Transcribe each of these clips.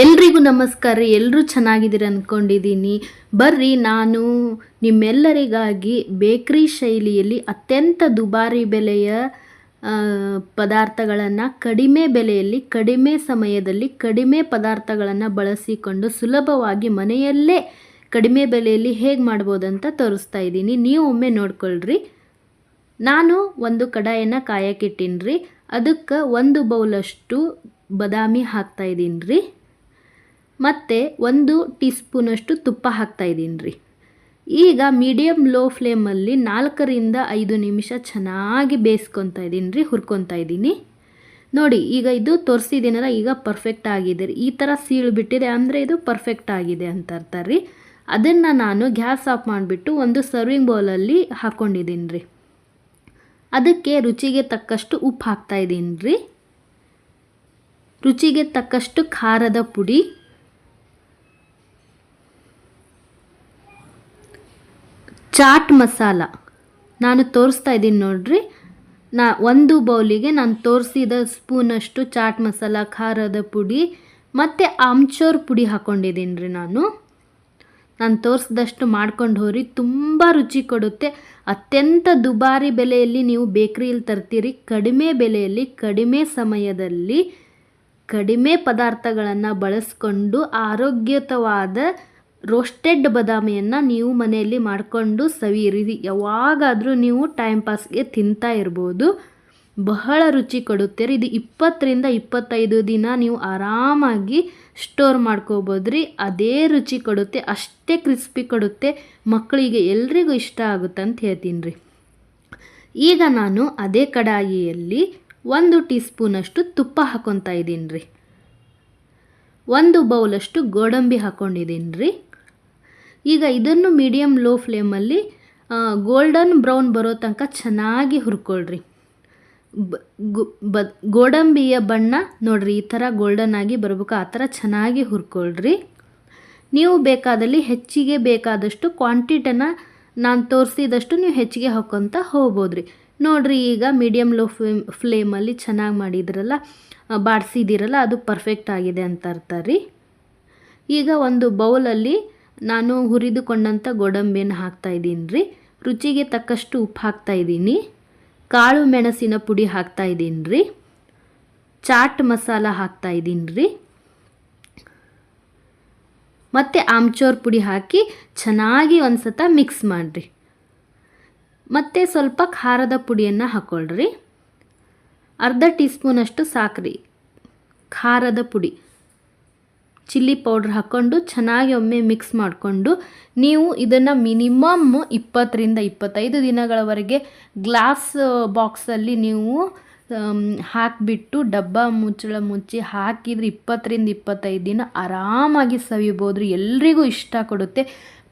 ಎಲ್ರಿಗೂ ನಮಸ್ಕಾರ ರೀ ಎಲ್ಲರೂ ಚೆನ್ನಾಗಿದ್ದೀರ ಅಂದ್ಕೊಂಡಿದ್ದೀನಿ ಬರ್ರಿ, ನಾನು ನಿಮ್ಮೆಲ್ಲರಿಗಾಗಿ ಬೇಕ್ರಿ ಶೈಲಿಯಲ್ಲಿ ಅತ್ಯಂತ ದುಬಾರಿ ಬೆಲೆಯ ಪದಾರ್ಥಗಳನ್ನು ಕಡಿಮೆ ಬೆಲೆಯಲ್ಲಿ, ಕಡಿಮೆ ಸಮಯದಲ್ಲಿ, ಕಡಿಮೆ ಪದಾರ್ಥಗಳನ್ನು ಬಳಸಿಕೊಂಡು ಸುಲಭವಾಗಿ ಮನೆಯಲ್ಲೇ ಕಡಿಮೆ ಬೆಲೆಯಲ್ಲಿ ಹೇಗೆ ಮಾಡ್ಬೋದಂತ ತೋರಿಸ್ತಾ ಇದ್ದೀನಿ. ನೀವು ಒಮ್ಮೆ ನೋಡ್ಕೊಳ್ರಿ. ನಾನು ಒಂದು ಕಡಾಯನ್ನು ಕಾಯಕ್ಕಿಟ್ಟೀನಿ ರೀ ಅದಕ್ಕೆ ಒಂದು ಬೌಲಷ್ಟು ಬದಾಮಿ ಹಾಕ್ತಾ ಇದ್ದೀನಿ ರೀ ಮತ್ತು ಒಂದು ಟೀ ಸ್ಪೂನಷ್ಟು ತುಪ್ಪ ಹಾಕ್ತಾಯಿದ್ದೀನಿ ರೀ. ಈಗ ಮೀಡಿಯಮ್ ಲೋ ಫ್ಲೇಮಲ್ಲಿ ನಾಲ್ಕರಿಂದ ಐದು ನಿಮಿಷ ಚೆನ್ನಾಗಿ ಬೇಯಿಸ್ಕೊತಾ ಇದ್ದೀನಿ ರೀ, ಹುರ್ಕೊತಾ ಇದ್ದೀನಿ. ನೋಡಿ, ಈಗ ಇದು ತೋರಿಸಿದ್ದೀನಲ್ಲ, ಈಗ ಪರ್ಫೆಕ್ಟ್ ಆಗಿದೆ ರೀ. ಈ ಥರ ಸೀಳು ಬಿಟ್ಟಿದೆ ಅಂದರೆ ಇದು ಪರ್ಫೆಕ್ಟ್ ಆಗಿದೆ ಅಂತ ಅರ್ಥ ರೀ. ಅದನ್ನು ನಾನು ಗ್ಯಾಸ್ ಆಫ್ ಮಾಡಿಬಿಟ್ಟು ಒಂದು ಸರ್ವಿಂಗ್ ಬೌಲಲ್ಲಿ ಹಾಕ್ಕೊಂಡಿದ್ದೀನಿ ರೀ. ಅದಕ್ಕೆ ರುಚಿಗೆ ತಕ್ಕಷ್ಟು ಉಪ್ಪು ಹಾಕ್ತಾಯಿದ್ದೀನಿ ರೀ. ರುಚಿಗೆ ತಕ್ಕಷ್ಟು ಖಾರದ ಪುಡಿ. ಚಾಟ್ ಮಸಾಲ. ನಾನು ತೋರಿಸ್ತಾ ಇದ್ದೀನಿ ನೋಡ್ರಿ. ನಾ ಒಂದು ಬೌಲಿಗೆ ನಾನು ತೋರಿಸಿದ ಸ್ಪೂನಷ್ಟು ಚಾಟ್ ಮಸಾಲ, ಖಾರದ ಪುಡಿ, ಮತ್ತು ಆಮ್ಚೂರ್ ಪುಡಿ ಹಾಕ್ಕೊಂಡಿದ್ದೀನಿ ರೀ ನಾನು. ನಾನು ತೋರಿಸಿದಷ್ಟು ಮಾಡ್ಕೊಂಡು ಹೋರಿ, ತುಂಬ ರುಚಿ ಕೊಡುತ್ತೆ. ಅತ್ಯಂತ ದುಬಾರಿ ಬೆಲೆಯಲ್ಲಿ ನೀವು ಬೇಕ್ರಿಯಲ್ಲಿ ತರ್ತೀರಿ. ಕಡಿಮೆ ಬೆಲೆಯಲ್ಲಿ, ಕಡಿಮೆ ಸಮಯದಲ್ಲಿ ಕಡಿಮೆ ಪದಾರ್ಥಗಳನ್ನು ಬಳಸ್ಕೊಂಡು ಆರೋಗ್ಯಯುತವಾದ ರೋಸ್ಟೆಡ್ ಬದಾಮಿಯನ್ನು ನೀವು ಮನೆಯಲ್ಲಿ ಮಾಡಿಕೊಂಡು ಸವಿಯಿರಿ. ಯಾವಾಗಾದರೂ ನೀವು ಟೈಮ್ ಪಾಸ್ಗೆ ತಿಂತಾ ಇರ್ಬೋದು. ಬಹಳ ರುಚಿ ಕೊಡುತ್ತೆ. ರೀ ಇದು ಇಪ್ಪತ್ತರಿಂದ ಇಪ್ಪತ್ತೈದು ದಿನ ನೀವು ಆರಾಮಾಗಿ ಸ್ಟೋರ್ ಮಾಡ್ಕೋಬೋದು ರೀ ಅದೇ ರುಚಿ ಕೊಡುತ್ತೆ, ಅಷ್ಟೇ ಕ್ರಿಸ್ಪಿ ಕೊಡುತ್ತೆ. ಮಕ್ಕಳಿಗೆ ಎಲ್ರಿಗೂ ಇಷ್ಟ ಆಗುತ್ತೆ ಅಂತ ಹೇಳ್ತೀನಿ ರೀ ಈಗ ನಾನು ಅದೇ ಕಡಾಯಿಯಲ್ಲಿ ಒಂದು ಟೀ ಸ್ಪೂನಷ್ಟು ತುಪ್ಪ ಹಾಕೊತಾ ಇದ್ದೀನಿ ರೀ ಒಂದು ಬೌಲಷ್ಟು ಗೋಡಂಬಿ ಹಾಕ್ಕೊಂಡಿದ್ದೀನಿ ರೀ ಈಗ ಇದನ್ನು ಮೀಡಿಯಮ್ ಲೋ ಫ್ಲೇಮಲ್ಲಿ ಗೋಲ್ಡನ್ ಬ್ರೌನ್ ಬರೋ ತನಕ ಚೆನ್ನಾಗಿ ಹುರ್ಕೊಳ್ರಿ. ಬ ಗೋಡಂಬಿಯ ಬಣ್ಣ ನೋಡ್ರಿ, ಈ ಥರ ಗೋಲ್ಡನ್ ಆಗಿ ಬರಬೇಕು, ಆ ಥರ ಚೆನ್ನಾಗಿ ಹುರ್ಕೊಳ್ರಿ. ನೀವು ಬೇಕಾದಲ್ಲಿ ಹೆಚ್ಚಿಗೆ ಬೇಕಾದಷ್ಟು ಕ್ವಾಂಟಿಟನ ನಾನು ತೋರಿಸಿದಷ್ಟು ನೀವು ಹೆಚ್ಚಿಗೆ ಹಾಕ್ಕೊತ ಹೋಗ್ಬೋದ್ರಿ. ನೋಡ್ರಿ, ಈಗ ಮೀಡಿಯಮ್ ಲೋ ಫ್ಲೇಮ್ ಫ್ಲೇಮಲ್ಲಿ ಚೆನ್ನಾಗಿ ಮಾಡಿದ್ರಲ್ಲ ಬಾಡಿಸಿದಿರಲ್ಲ ಅದು ಪರ್ಫೆಕ್ಟ್ ಆಗಿದೆ ಅಂತ ಅರ್ಥ ರೀ. ಈಗ ಒಂದು ಬೌಲಲ್ಲಿ ನಾನು ಹುರಿದುಕೊಂಡಂಥ ಗೋಡಂಬಿಯನ್ನು ಹಾಕ್ತಾಯಿದ್ದೀನಿ ರೀ. ರುಚಿಗೆ ತಕ್ಕಷ್ಟು ಉಪ್ಪು ಹಾಕ್ತಾಯಿದ್ದೀನಿ ಕಾಳು ಮೆಣಸಿನ ಪುಡಿ ಹಾಕ್ತಾಯಿದ್ದೀನಿ ರೀ. ಚಾಟ್ ಮಸಾಲ ಹಾಕ್ತಾಯಿದ್ದೀನಿ ರೀ. ಮತ್ತು ಆಮ್ಚೂರ್ ಪುಡಿ ಹಾಕಿ ಚೆನ್ನಾಗಿ ಒಂದು ಸತ ಮಿಕ್ಸ್ ಮಾಡಿರಿ. ಮತ್ತು ಸ್ವಲ್ಪ ಖಾರದ ಪುಡಿಯನ್ನು ಹಾಕ್ಕೊಳ್ರಿ ಅರ್ಧ ಟೀ ಸ್ಪೂನಷ್ಟು ಸಾಕ್ರಿ. ಖಾರದ ಪುಡಿ. ಚಿಲ್ಲಿ ಪೌಡ್ರ್ ಹಾಕ್ಕೊಂಡು ಚೆನ್ನಾಗಿ ಒಮ್ಮೆ ಮಿಕ್ಸ್ ಮಾಡಿಕೊಂಡು ನೀವು ಇದನ್ನು ಮಿನಿಮಮ್ ಇಪ್ಪತ್ತರಿಂದ ಇಪ್ಪತ್ತೈದು ದಿನಗಳವರೆಗೆ ಗ್ಲಾಸ್ ಬಾಕ್ಸಲ್ಲಿ ನೀವು ಹಾಕಿಬಿಟ್ಟು ಡಬ್ಬ ಮುಚ್ಚಳ ಮುಚ್ಚಿ ಹಾಕಿದರೆ ಇಪ್ಪತ್ತರಿಂದ ಇಪ್ಪತ್ತೈದು ದಿನ ಆರಾಮಾಗಿ ಸವಿಬೋದು ಎಲ್ರಿಗೂ ಇಷ್ಟ ಕೊಡುತ್ತೆ.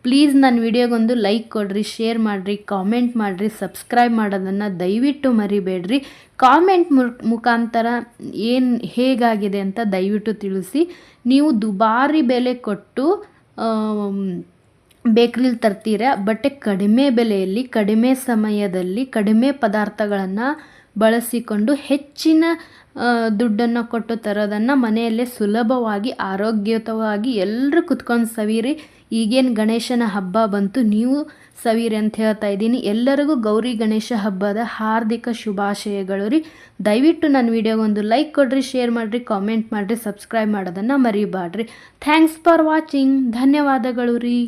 ಪ್ಲೀಸ್ ನನ್ನ ವಿಡಿಯೋಗೊಂದು ಲೈಕ್ ಕೊಡಿರಿ, ಶೇರ್ ಮಾಡಿರಿ, ಕಾಮೆಂಟ್ ಮಾಡಿರಿ, ಸಬ್ಸ್ಕ್ರೈಬ್ ಮಾಡೋದನ್ನು ದಯವಿಟ್ಟು ಮರಿಬೇಡ್ರಿ. ಕಾಮೆಂಟ್ ಮುಖಾಂತರ ಏನು ಹೇಗಾಗಿದೆ ಅಂತ ದಯವಿಟ್ಟು ತಿಳಿಸಿ. ನೀವು ದುಬಾರಿ ಬೆಲೆ ಕೊಟ್ಟು ಬೇಕ್ರಿಲಿ ತರ್ತೀರ ಬಟ್ಟೆ ಕಡಿಮೆ ಬೆಲೆಯಲ್ಲಿ, ಕಡಿಮೆ ಸಮಯದಲ್ಲಿ, ಕಡಿಮೆ ಪದಾರ್ಥಗಳನ್ನು ಬಳಸಿಕೊಂಡು ಹೆಚ್ಚಿನ ದುಡ್ಡನ್ನು ಕೊಟ್ಟು ತರೋದನ್ನು ಮನೆಯಲ್ಲೇ ಸುಲಭವಾಗಿ, ಆರೋಗ್ಯಯುತವಾಗಿ ಎಲ್ಲರೂ ಕುತ್ಕೊಂಡು ಸವಿರಿ. ಈಗೇನು ಗಣೇಶನ ಹಬ್ಬ ಬಂತು, ನೀವು ಸವಿರಿ ಅಂತ ಹೇಳ್ತಾ ಇದ್ದೀನಿ. ಎಲ್ಲರಿಗೂ ಗೌರಿ ಗಣೇಶ ಹಬ್ಬದ ಹಾರ್ದಿಕ ಶುಭಾಶಯಗಳು ರೀ. ದಯವಿಟ್ಟು ನನ್ನ ವಿಡಿಯೋಗೊಂದು ಲೈಕ್ ಕೊಡ್ರಿ, ಶೇರ್ ಮಾಡಿರಿ, ಕಾಮೆಂಟ್ ಮಾಡಿರಿ, ಸಬ್ಸ್ಕ್ರೈಬ್ ಮಾಡೋದನ್ನು ಮರಿಬಾಡ್ರಿ ಥ್ಯಾಂಕ್ಸ್ ಫಾರ್ ವಾಚಿಂಗ್. ಧನ್ಯವಾದಗಳು ರೀ.